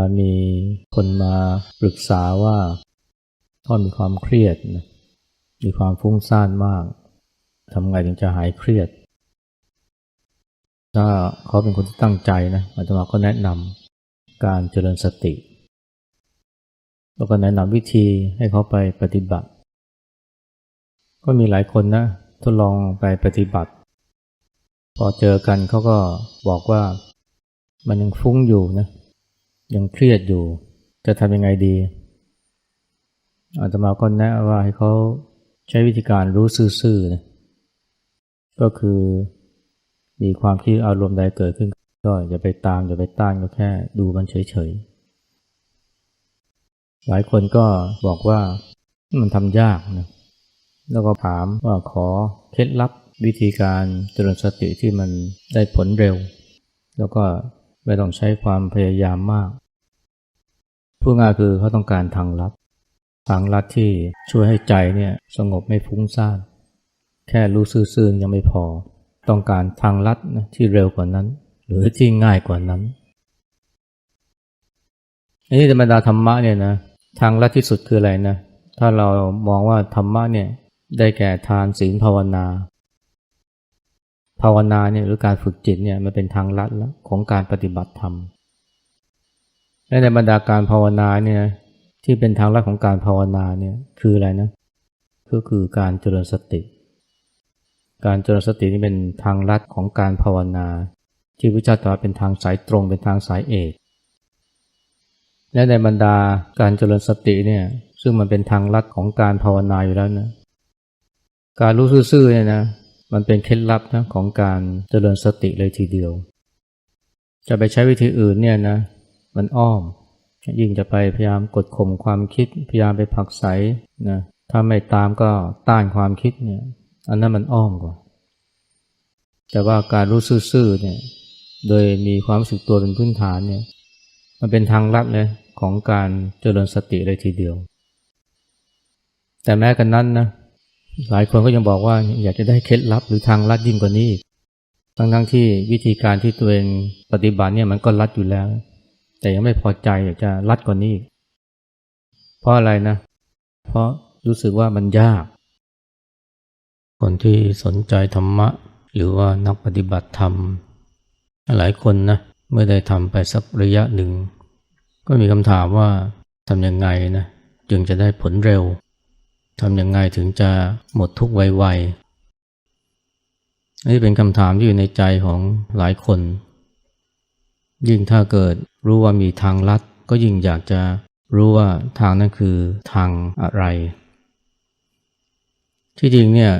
ลามีคนมาปรึกษาว่าเขามีความเครียดนะมีความฟุ้งซ่านมากทำไงถึงจะหายเครียด ถ้าเขาเป็นคนที่ตั้งใจนะอาตมาก็แนะนำการเจริญสติ แล้วก็แนะนำวิธีให้เขาไปปฏิบัติ ก็มีหลายคนนะทดลองไปปฏิบัติ พอเจอกันเขาก็บอกว่ามันยังฟุ้งอยู่นะ ยังเครียดอยู่ จะทำยังไงดี อาตมาก็แนะว่าให้เขาใช้วิธีการรู้ซื่อๆนะก็คือมีความคิดอารมณ์ใดเกิดขึ้น ก็อย่าไปตามอย่าไปต้านก็แค่ดูมันเฉยๆ หลายคนก็บอกว่ามันทำยากนะแล้วก็ถามว่าขอเคล็ดลับวิธีการเจริญสติที่มันได้ผลเร็ว แล้วก็ ไม่ต้องใช้ความพยายามมากพูดง่ายคือเขาต้องการทางลัด ทางลัดที่ช่วยให้ใจเนี่ยสงบไม่ฟุ้งซ่าน แค่รู้ซื่อๆยังไม่พอ ต้องการทางลัดนะที่เร็วกว่านั้น หรือที่ง่ายกว่านั้นอันนี้ธรรมดาธรรมะเนี่ยนะทางลัดที่สุดคืออะไรนะถ้าเรามองว่าธรรมะเนี่ยได้แก่ทานศีลภาวนา ภาวนาเนี่ยหรือการฝึกจิตเนี่ยมันเป็นทางลัดแล้วของการปฏิบัติธรรมและในบรรดาการภาวนาเนี่ยที่เป็นทางลัดของการภาวนาเนี่ยคืออะไรนะก็คือการเจริญสติ การเจริญสตินี่เป็นทางลัดของการภาวนา ที่พระเจ้าตรัสเป็นทางสายตรงเป็นทางสายเอกและในบรรดาการเจริญสติเนี่ยซึ่งมันเป็นทางลัดของการภาวนาอยู่แล้วนะการรู้ซื่อๆเนี่ยนะ มันเป็นเคล็ดลับนะของการเจริญสติเลยทีเดียว จะไปใช้วิธีอื่นเนี่ยนะ มันอ้อม ยิ่งจะไปพยายามกดข่มความคิด พยายามไปผักใสนะ ถ้าไม่ตามก็ต้านความคิดเนี่ย อันนั้นมันอ้อมกว่า แต่ว่าการรู้ซื่อๆเนี่ย โดยมีความสึกตัวเป็นพื้นฐานเนี่ย มันเป็นทางลัดเลยของการเจริญสติเลยทีเดียว แต่แม้กันนั้นนะ หลายคนก็ยังบอกว่าอยากจะได้เคล็ดลับหรือทางลัดยิ่งกว่านี้อีกทั้งทั้งที่วิธีการที่ตัวเองปฏิบัติเนี่ยมันก็ลัดอยู่แล้ว แต่ยังไม่พอใจอยากจะลัดกว่านี้อีกเพราะอะไรนะ เพราะรู้สึกว่ามันยาก คนที่สนใจธรรมะ หรือว่านักปฏิบัติธรรม หลายคนนะเมื่อได้ทำไปสักระยะหนึ่ง ก็มีคำถามว่าทำยังไงนะจึงจะได้ผลเร็ว ทำยังไงถึงจะหมดทุกข์ไวๆนี่เป็นคำถามที่อยู่ในใจของหลายคน ยิ่งถ้าเกิดรู้ว่ามีทางลัด ก็ยิ่งอยากจะรู้ว่าทางนั้นคือทางอะไร ที่จริงเนี่ย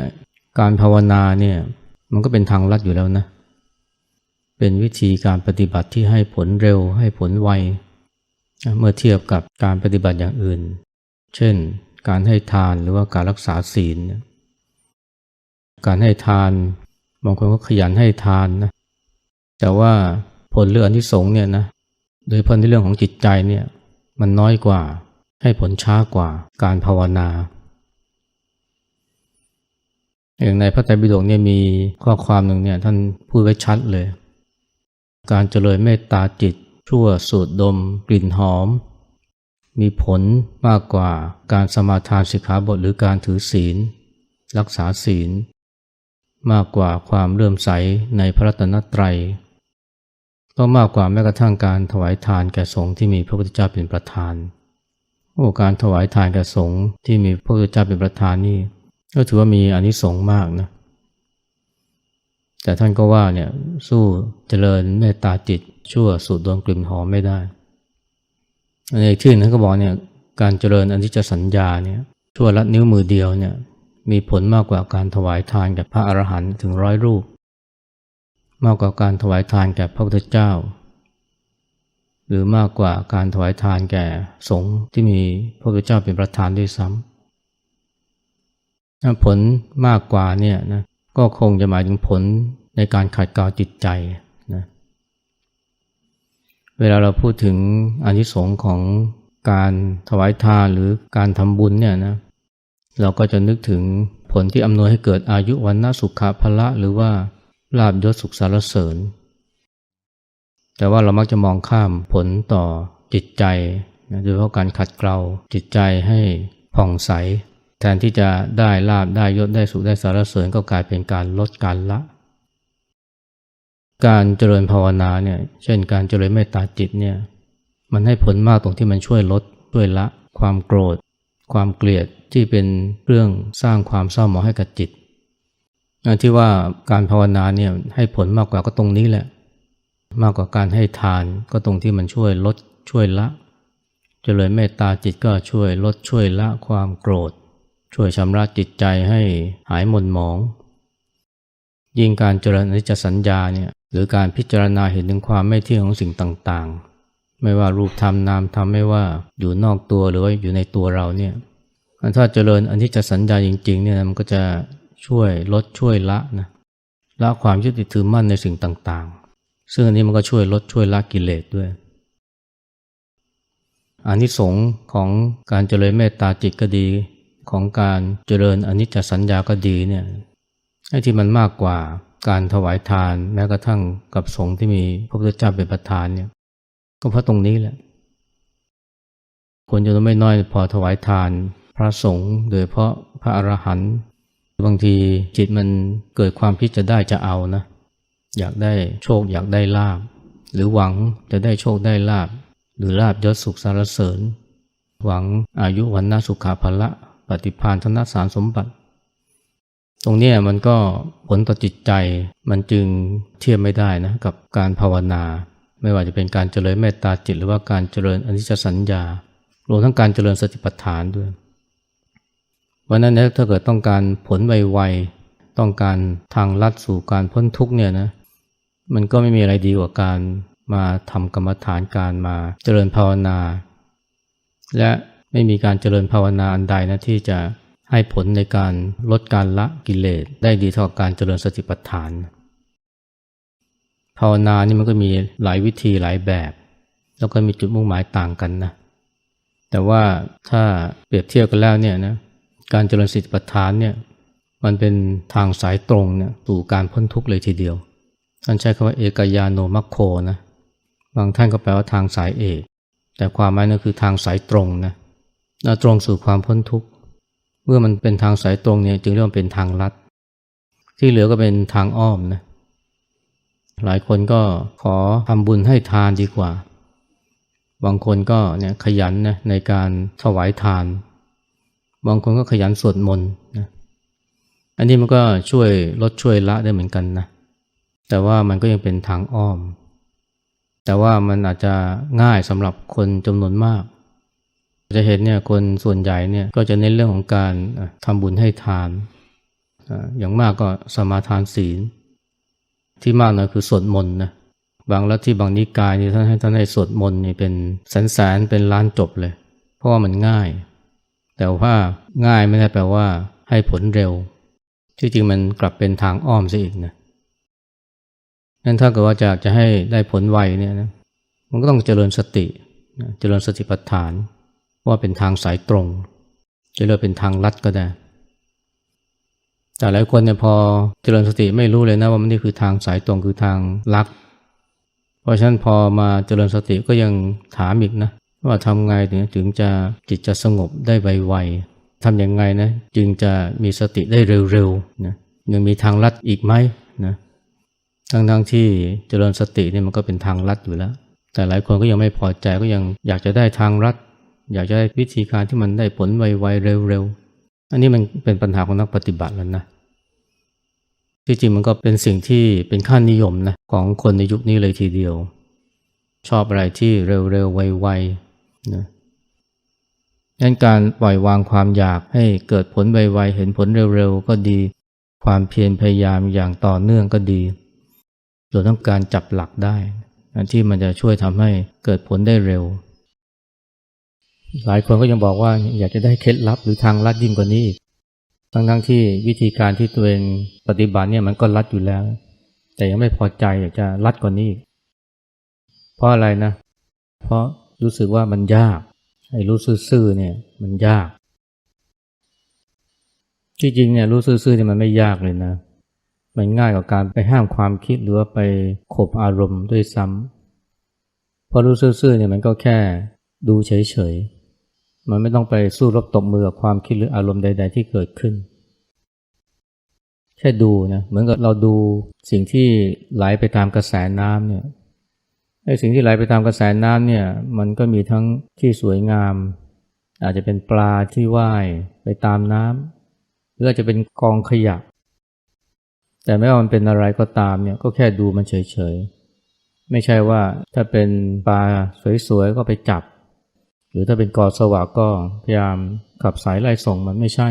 การภาวนาเนี่ยมันก็เป็นทางลัดอยู่แล้วนะ เป็นวิธีการปฏิบัติที่ให้ผลเร็วให้ผลไว เมื่อเทียบกับการปฏิบัติอย่างอื่น เช่น การให้ทานหรือว่าการรักษาศีลการให้ทานบางคนก็ขยันให้ทานนะแต่ว่าผลเรื่องที่สงเนี่ยนะโดยพาะในเรื่องของจิตใจเนี่ยมันน้อยกว่าให้ผลช้ากว่าการภาวนา อย่างในพระไตรปิฎกเนี่ยมีข้อความหนึ่งเนี่ยท่านพูดไว้ชัดเลย การเจริญเมตตาจิตชั่วสูดดม กลิ่นหอม มีผลมากกว่าการสมาทานสิกขาบทหรือการถือศีล รักษาศีล มากกว่าความเลื่อมใสในพระรัตนตรัยก็มากกว่าแม้กระทั่งการถวายทานแก่สงฆ์ที่มีพระพุทธเจ้าเป็นประธานโอ้การถวายทานแก่สงฆ์ที่มีพระพุทธเจ้าเป็นประธานนี่ก็ถือว่ามีอนิสงส์มากนะแต่ท่านก็ว่าเนี่ยสู้เจริญเมตตาจิตชั่วสูดดวงกลิ่นหอมไม่ได้ ในที่นั้นก็บอกเนี่ยการเจริญอนิจจสัญญาเนี่ยชั่วลัดนิ้วมือเดียวเนี่ยมีผลมากกว่าการถวายทานแก่พระอรหันต์ถึงร้อยรูป มากกว่าการถวายทานแก่พระพุทธเจ้า หรือมากกว่าการถวายทานแก่สงฆ์ที่มีพระพุทธเจ้าเป็นประธานด้วยซ้ำผลมากกว่าเนี่ยนะก็คงจะหมายถึงผลในการขัดเกลาจิตใจ เวลาเราพูดถึงอนิสงค์ของการถวายทานหรือการทำบุญเนี่ยนะเราก็จะนึกถึงผลที่อำนวยให้เกิดอายุวันนาสุขภละหรือว่าลาบยศสุขสารเสริญ แต่ว่าเรามักจะมองข้ามผลต่อจิตใจนะโดยเฉพาะการขัดเกลาจิตใจให้ผ่องใส แทนที่จะได้ลาบได้ยศได้สุขได้สารเสริญก็กลายเป็นการลดการละ การเจริญภาวนาเนี่ยเช่นการเจริญเมตตาจิตเนี่ยมันให้ผลมากตรงที่มันช่วยลดช่วยละ ความโกรธ ความเกลียดที่เป็นเรื่องสร้างความเศร้าหมองให้กับจิตอันที่ว่าการภาวนาเนี่ยให้ผลมากกว่าก็ตรงนี้แหละ มากกว่าการให้ทานก็ตรงที่มันช่วยลดช่วยละ เจริญเมตตาจิตก็ช่วยลดช่วยละความโกรธ ช่วยชำระจิตใจให้หายหม่นหมอง ยิ่งการเจริญอนิจจสัญญาเนี่ย หรือการพิจารณาเห็นถึงความไม่เที่ยงของสิ่งต่างๆ ไม่ว่ารูปธรรมนามธรรมไม่ว่าอยู่นอกตัวหรือว่าอยู่ในตัวเราเนี่ยถ้าเจริญอันิจจสัญญาจริงๆเนี่ยมันก็จะช่วยลดช่วยละนะละความยึดติดถือมั่นในสิ่งต่างๆ ซึ่งอันนี้มันก็ช่วยลดช่วยละกิเลสด้วยอานิสงส์ของการเจริญเมตตาจิตก็ดี ของการเจริญอนิจจสัญญาก็ดีเนี่ยไอ้ที่มันมากกว่า การถวายทานแม้กระทั่งกับสงฆ์ที่มีพระพุทธเจ้าเป็นประธานเนี่ยก็เพราะตรงนี้แหละ คนจะต้องไม่น้อยพอถวายทานพระสงฆ์โดยเพราะพระอรหันต์บางทีจิตมันเกิดความคิดจะได้จะเอานะ อยากได้โชคอยากได้ลาบ หรือหวังจะได้โชคได้ลาบ หรือลาบยศสุขสารเสริญ หวังอายุวันนาสุขาภละ ปฏิพานธนสารสมบัติ ตรงนี้มันก็ผลต่อจิตใจมันจึงเทียบไม่ได้นะกับการภาวนา ไม่ว่าจะเป็นการเจริญเมตตาจิต หรือว่าการเจริญอนิจจสัญญารวมทั้งการเจริญสติปัฏฐานด้วยวันนั้นถ้าเกิดต้องการผลไวๆต้องการทางลัดสู่การพ้นทุกเนี่ยนะมันก็ไม่มีอะไรดีกว่าการมาทำกรรมฐานการมาเจริญภาวนา และไม่มีการเจริญภาวนาอันใดนะที่จะ ให้ผลในการลดการละกิเลสได้ดีเท่าการเจริญสติปัฏฐาน ภาวนานี่มันก็มีหลายวิธีหลายแบบ แล้วก็มีจุดมุ่งหมายต่างกันนะ แต่ว่าถ้าเปรียบเทียบกันแล้วเนี่ยนะการเจริญสติปัฏฐานเนี่ยมันเป็นทางสายตรงเนี่ยสู่การพ้นทุกข์เลยทีเดียวท่านใช้คำว่าเอกยานโนมัคโคนะบางท่านก็แปลว่าทางสายเอก แต่ความหมายนั่นคือทางสายตรงนะตรงสู่ความพ้นทุกข์ เมื่อมันเป็นทางสายตรงเนี่ยจึงเรียกว่าเป็นทางลัด ที่เหลือก็เป็นทางอ้อมนะหลายคนก็ขอทำบุญให้ทานดีกว่า บางคนก็เนี่ยขยันนะในการถวายทาน บางคนก็ขยันสวดมนต์นะอันนี้มันก็ช่วยลดช่วยละได้เหมือนกันนะแต่ว่ามันก็ยังเป็นทางอ้อม แต่ว่ามันอาจจะง่ายสำหรับคนจำนวนมาก จะเห็นเนี่ยคนส่วนใหญ่เนี่ยก็จะเน้นเรื่องของการทำบุญให้ทาน อย่างมากก็สมาทานศีล ที่มากหน่อยคือสวดมนต์นะบางลัทธิบางนิกายนี่ท่านให้ท่านให้สวดมนต์นี่เป็นแสนแสนเป็นล้านจบเลย เพราะว่ามันง่าย แต่ว่าง่ายไม่ได้แปลว่าให้ผลเร็ว ที่จริงมันกลับเป็นทางอ้อมซะอีกนะนั้นถ้าเกิดว่าจะจะให้ได้ผลไวเนี่ยนะมันก็ต้องเจริญสติเจริญสติปัฏฐาน ว่าเป็นทางสายตรง จะเรียกเป็นทางลัดก็ได้ แต่หลายคนเนี่ยพอเจริญสติไม่รู้เลยนะว่ามันนี่คือทางสายตรงคือทางลัดเพราะฉะนั้นพอมาเจริญสติก็ยังถามอีกนะ ว่าทำไงถึงถึงจะจิตจะสงบได้ไวๆทำยังไงนะจึงจะมีสติได้เร็วๆนะยังมีทางลัดอีกไหมนะทั้งๆทที่เจริญสติเนี่ยมันก็เป็นทางลัดอยู่แล้ว แต่หลายคนก็ยังไม่พอใจก็ยังอยากจะได้ทางลัด อยากจะได้วิธีการที่มันได้ผลไวๆเร็วๆ อันนี้มันเป็นปัญหาของนักปฏิบัติแล้วนะที่จริงมันก็เป็นสิ่งที่เป็นค่านิยมนะของคนในยุคนี้เลยทีเดียว ชอบอะไรที่เร็วๆไวๆนะงั้นการปล่อยวางความอยากให้เกิดผลไวๆเห็นผลเร็วๆก็ดี ความเพียรพยายามอย่างต่อเนื่องก็ดีรวมทั้งการจับหลักได้ที่มันจะช่วยทำให้เกิดผลได้เร็ว หลายคนก็ยังบอกว่าอยากจะได้เคล็ดลับหรือทางลัดยิ่งกว่านี้อีกทั้งๆทที่วิธีการที่ตัวเองปฏิบัติเนี่ยมันก็ลัดอยู่แล้ว แต่ยังไม่พอใจอยากจะลัดกว่านี้อีกเพราะอะไรนะ เพราะรู้สึกว่ามันยากไอ้รู้ซื่อๆเนี่ยมันยากที่จริงเนี่ยรู้ซื่อๆเนี่ยมันไม่ยากเลยนะ มันง่ายกว่าการไปห้ามความคิดหรือว่าไปขบอารมณ์ด้วยซ้ำพอรู้ซื่อๆเนี่ยมันก็แค่ดูเฉยๆ มันไม่ต้องไปสู้รบตบมือกับความคิดหรืออารมณ์ใด ๆ ที่เกิดขึ้น แค่ดูนะเหมือนกับเราดูสิ่งที่ไหลไปตามกระแสน้ำเนี่ยไอ้สิ่งที่ไหลไปตามกระแสน้ำเนี่ย มันก็มีทั้งที่สวยงาม อาจจะเป็นปลาที่ว่ายไปตามน้ำหรืออาจจะเป็นกองขยะ แต่ไม่ว่ามันเป็นอะไรก็ตามเนี่ยก็แค่ดูมันเฉยๆ ไม่ใช่ว่าถ้าเป็นปลาสวยๆก็ไปจับ หรือถ้าเป็นกอสวะก็พยายามขับสายไล่ส่งมันไม่ใช่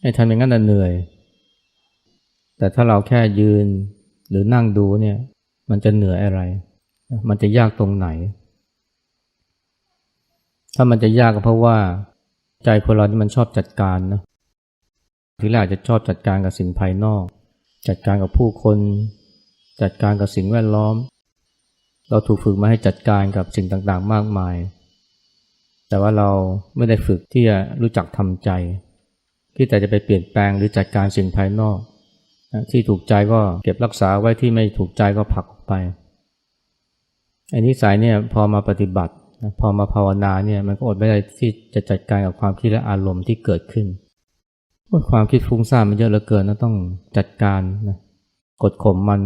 ไอ้ทำอย่างนั้นน่ะเหนื่อย แต่ถ้าเราแค่ยืนหรือนั่งดูเนี่ย มันจะเหนื่อยอะไร มันจะยากตรงไหน ถ้ามันจะยากก็เพราะว่า ใจคนเรานี่มันชอบจัดการนะทีแรกอาจจะชอบจัดการกับสิ่งภายนอก จัดการกับผู้คน จัดการกับสิ่งแวดล้อม เราถูกฝึกมาให้จัดการกับสิ่งต่างๆ มากมาย แต่ว่าเราไม่ได้ฝึกที่จะรู้จักทำใจ ที่แต่จะไปเปลี่ยนแปลงหรือจัดการสิ่งภายนอก ที่ถูกใจก็เก็บรักษาไว้ที่ไม่ถูกใจก็ผลักออกไปอันนี้สายเนี่ยพอมาปฏิบัติพอมาภาวนาเนี่ยมันก็อดไม่ได้ที่จะจัดการกับความคิดและอารมณ์ที่เกิดขึ้นความคิดฟุ้งซ่านมันเยอะเหลือเกินนะต้องจัดการนะกดข่มมัน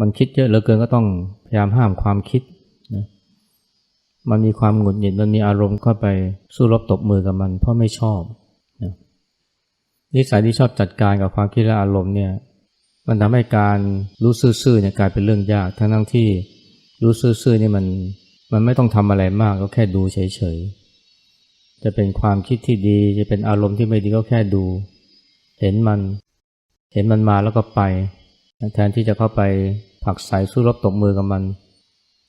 มันคิดเยอะเหลือเกินก็ต้องพยายามห้ามความคิด มันมีความหงุดหงิดมันมีอารมณ์เข้าไปสู้รบตบมือกับมัน เพราะไม่ชอบนะนิสัยที่ชอบจัดการกับความคิดและอารมณ์เนี่ยมันทำให้การรู้ซื่อๆเนี่ยกลายเป็นเรื่องยาก ทั้งทั้งที่รู้ซื่อๆนี่มันมันไม่ต้องทำอะไรมากก็แค่ดูเฉยๆจะเป็นความคิดที่ดี จะเป็นอารมณ์ที่ไม่ดีก็แค่ดู เห็นมัน เห็นมันมาแล้วก็ไปแทนที่จะเข้าไปผลักใส่สู้รบตบมือกับมัน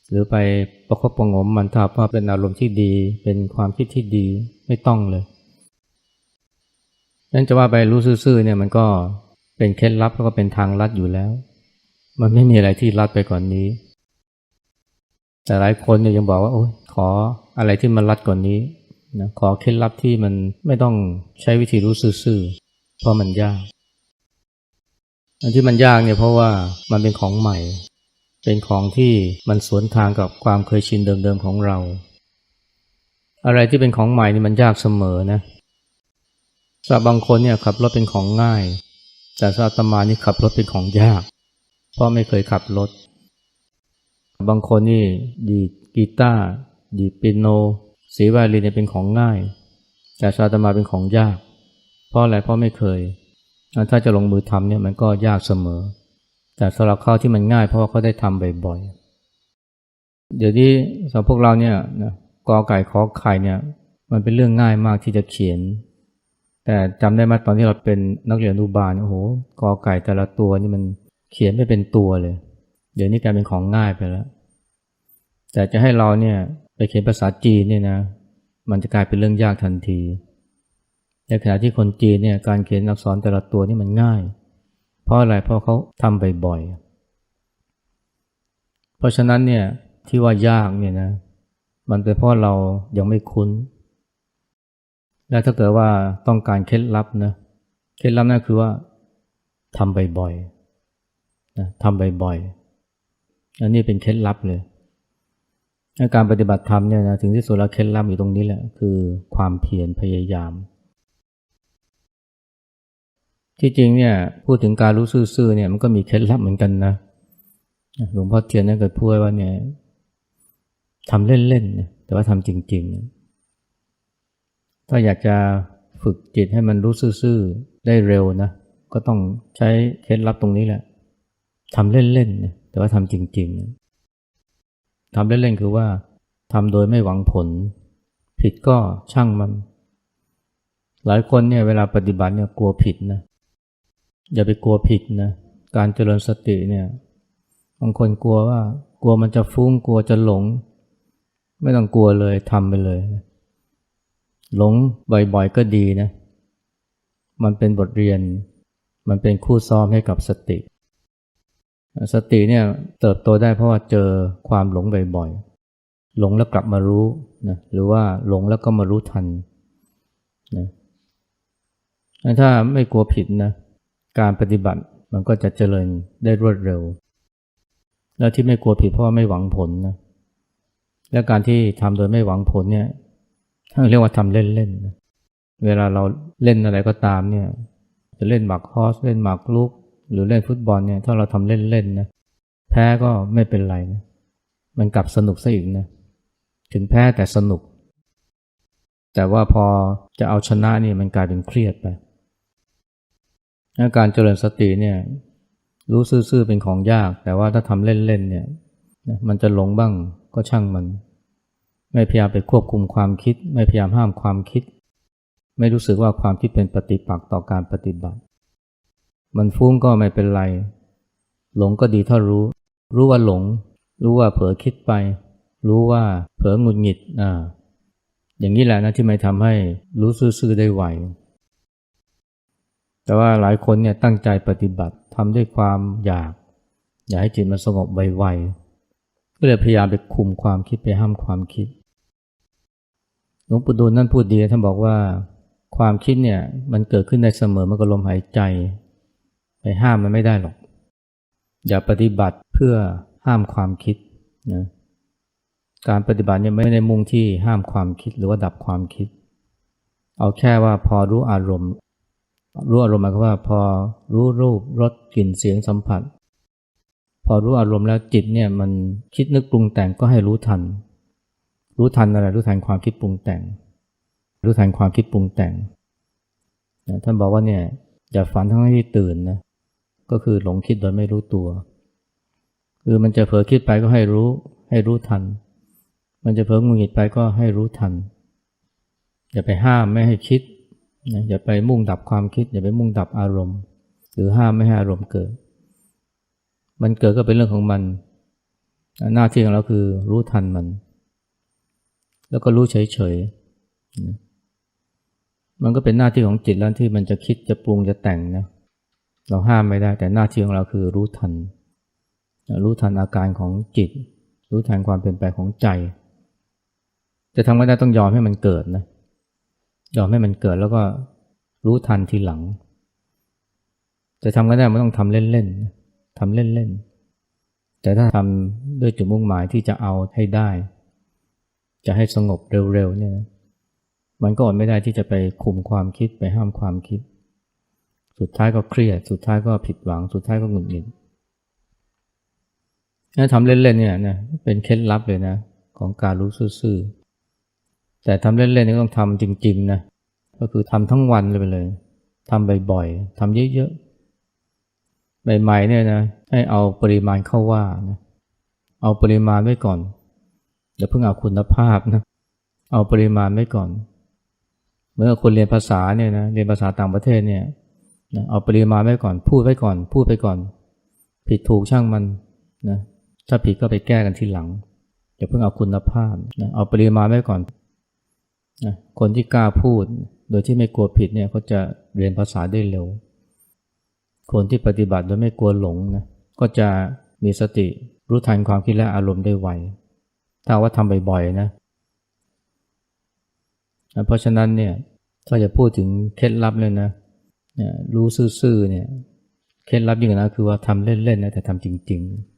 หรือไปประคบประงมมันถ้าว่าเป็นอารมณ์ที่ดี เป็นความคิดที่ดีไม่ต้องเลยนั่นจะว่าไปรู้ซื่อๆเนี่ยมันก็เป็นเคล็ดลับแล้วก็เป็นทางลัดอยู่แล้ว มันไม่มีอะไรที่ลัดไปก่อนนี้ แต่หลายคนเนี่ยยังบอกว่าโอ้ยขออะไรที่มันรัดกว่านนี้นะขอเคล็ดลับที่มันไม่ต้องใช้วิธีรู้ซื่อๆเพราะมันยากอันที่มันยากเนี่ยเพราะว่ามันเป็นของใหม่ เป็นของที่มันสวนทางกับความเคยชินเดิมๆของเรา อะไรที่เป็นของใหม่นี่มันยากเสมอนะสำหรับบางคนเนี่ยขับรถเป็นของง่าย แต่สำหรับตมานี่ขับรถเป็นของยาก เพราะไม่เคยขับรถ บางคนนี่ดีกีตาร์ดีเปียโนสีวโอลินเนี่ยเป็นของง่าย แต่ชาตมาเป็นของยาก เพราะอะไรเพราะไม่เคย ถ้าจะลงมือทำเนี่ยมันก็ยากเสมอ แต่สำหรับเขาที่มันง่ายเพราะว่าเขาได้ทำบ่อยๆ เดี๋ยวนี้สำหรับพวกเราเนี่ยนะกอไก่ขอไข่เนี่ย มันเป็นเรื่องง่ายมากที่จะเขียน แต่จำได้ไหมตอนที่เราเป็นนักเรียนอนุบาลโอ้โหกอไก่แต่ละตัวนี่มันเขียนไม่เป็นตัวเลย เดี๋ยวนี้กลายเป็นของง่ายไปแล้ว แต่จะให้เราเนี่ยไปเขียนภาษาจีนเนี่ยนะ มันจะกลายเป็นเรื่องยากทันทีในขณะที่คนจีนเนี่ยการเขียนอักษรแต่ละตัวนี่มันง่าย เพราะอะไรเพราะเขาทำบ่อยๆเพราะฉะนั้นเนี่ยที่ว่ายากเนี่ยนะมันเป็นเพราะเรายังไม่คุ้น และถ้าเกิดว่าต้องการเคล็ดลับนะเคล็ดลับนั่นคือว่าทำบ่อยๆนะทำบ่อยๆอันนี้เป็นเคล็ดลับเลยการปฏิบัติธรรมเนี่ยนะถึงที่สุดแล้วเคล็ดลับอยู่ตรงนี้แหละคือความเพียรพยายาม ที่จริงเนี่ยพูดถึงการรู้ซื่อๆเนี่ยมันก็มีเคล็ดลับเหมือนกันนะหลวงพ่อเทียนนั่นเคยพูดว่าเนี่ยทำเล่นๆแต่ว่าทำจริงๆ ถ้าอยากจะฝึกจิตให้มันรู้ซื่อๆได้เร็วนะก็ต้องใช้เคล็ดลับตรงนี้แหละทำเล่นๆแต่ว่าทำจริงๆทำเล่นๆคือว่าทำโดยไม่หวังผล ผิดก็ช่างมัน หลายคนเนี่ยเวลาปฏิบัติเนี่ยกลัวผิดนะ อย่าไปกลัวผิดนะการเจริญสติเนี่ยบางคนกลัวว่ากลัวมันจะฟุ้งกลัวจะหลง ไม่ต้องกลัวเลยทำไปเลย หลงบ่อยๆก็ดีนะมันเป็นบทเรียน มันเป็นคู่ซ้อมให้กับสติ สติเนี่ยเติบโตได้เพราะว่าเจอความหลงบ่อยๆหลงแล้วกลับมารู้นะหรือว่าหลงแล้วก็มารู้ทันนะถ้าไม่กลัวผิดนะ การปฏิบัติมันก็จะเจริญได้รวดเร็ว แล้วที่ไม่กลัวผิดเพราะไม่หวังผลนะและการที่ทำโดยไม่หวังผลเนี่ยท่านเรียกว่าทำเล่นๆนะเวลาเราเล่นอะไรก็ตามเนี่ย จะเล่นหมากฮอส เล่นหมากลุก หรือเล่นฟุตบอลเนี่ยถ้าเราทำเล่นๆนะแพ้ก็ไม่เป็นไรนะมันกลับสนุกซะอีกนะถึงแพ้แต่สนุก แต่ว่าพอจะเอาชนะนี่มันกลายเป็นเครียดไป การเจริญสติเนี่ยรู้ซื่อๆเป็นของยาก แต่ว่าถ้าทำเล่นๆเนี่ยมันจะหลงบ้างก็ช่างมัน ไม่พยายามไปควบคุมความคิด ไม่พยายามห้ามความคิด ไม่รู้สึกว่าความคิดเป็นปฏิปักษ์ต่อการปฏิบัติ มันฟุ้งก็ไม่เป็นไร หลงก็ดีถ้ารู้ รู้ว่าหลง รู้ว่าเผลอคิดไป รู้ว่าเผลอหงุดหงิดอ่าอย่างนี้แหละนะที่ไม่ทำให้รู้ซื่อๆได้ไว แต่ว่าหลายคนเนี่ยตั้งใจปฏิบัติทำด้วยความอยาก อยากให้จิตมันสงบไวๆก็เลยพยายามไปคุมความคิดไปห้ามความคิดหลวงปู่ดูลนั่นพูดดีท่านบอกว่าความคิดเนี่ยมันเกิดขึ้นได้เสมอมันก็ลมหายใจ ไปห้ามมันไม่ได้หรอก อย่าปฏิบัติเพื่อห้ามความคิดนะการปฏิบัติเนี่ยไม่ได้มุ่งที่ห้ามความคิดหรือว่าดับความคิด เอาแค่ว่าพอรู้อารมณ์ รู้อารมณ์หมายความว่าพอรู้รูปรสกลิ่นเสียงสัมผัส พอรู้อารมณ์แล้วจิตเนี่ยมันคิดนึกปรุงแต่งก็ให้รู้ทัน รู้ทันอะไรรู้ทันความคิดปรุงแต่ง รู้ทันความคิดปรุงแต่งท่านบอกว่าเนี่ยอย่าฝันทั้งที่ตื่นนะก็คือหลงคิดโดยไม่รู้ตัว คือมันจะเผลอคิดไปก็ให้รู้ ให้รู้ทัน มันจะเผลองุดหงิดไปก็ให้รู้ทัน อย่าไปห้ามไม่ให้คิด อย่าไปมุ่งดับความคิด อย่าไปมุ่งดับอารมณ์ หรือห้ามไม่ให้อารมณ์เกิด มันเกิดก็เป็นเรื่องของมัน หน้าที่ของเราคือรู้ทันมัน แล้วก็รู้เฉยๆมันก็เป็นหน้าที่ของจิตแล้วที่มันจะคิดจะปรุงจะแต่งนะเราห้ามไม่ได้ แต่หน้าที่ของเราคือรู้ทัน รู้ทันอาการของจิต รู้ทันความเปลี่ยนแปลงของใจ จะทำไม่ได้ต้องยอมให้มันเกิดนะ ยอมให้มันเกิดแล้วก็รู้ทันทีหลัง จะทำก็ได้ไม่ต้องทำเล่นๆทำเล่นๆ แต่ถ้าทำด้วยจุดมุ่งหมายที่จะเอาให้ได้ จะให้สงบเร็วๆเนี่ยนะมันก็อดไม่ได้ที่จะไปคุมความคิดไปห้ามความคิด สุดท้ายก็เครียด สุดท้ายก็ผิดหวัง สุดท้ายก็หงุดหงิดถ้าทำเล่นๆเนี่ยนะเป็นเคล็ดลับเลยนะของการรู้ซื่อๆ แต่ทำเล่นๆนี่ต้องทำจริงๆนะก็คือทำทั้งวันเลยไปเลยทำบ่อยๆทำเยอะๆใหม่ๆเนี่ยนะให้เอาปริมาณเข้าว่านะเอาปริมาณไว้ก่อนอย่าเพิ่งเอาคุณภาพนะเอาปริมาณไว้ก่อน เมื่อคนเรียนภาษาเนี่ยนะเรียนภาษาต่างประเทศเนี่ยนะเอาปริมาณไว้ก่อน พูดไว้ก่อน พูดไปก่อน ผิดถูกช่างมันนะถ้าผิดก็ไปแก้กันทีหลังอย่าเพิ่งเอาคุณภาพนะเอาปริมาณไว้ก่อน คนที่กล้าพูดโดยที่ไม่กลัวผิดเนี่ยเขาจะเรียนภาษาได้เร็ว คนที่ปฏิบัติโดยไม่กลัวหลงนะก็จะมีสติรู้ทันความคิดและอารมณ์ได้ไว ถ้าว่าทำบ่อยๆนะ เพราะฉะนั้นเนี่ยถ้าจะพูดถึงเคล็ดลับเลยนะรู้ซื่อๆเนี่ยเคล็ดลับยิ่งนะคือว่าทำเล่นๆนะแต่ทำจริง ๆ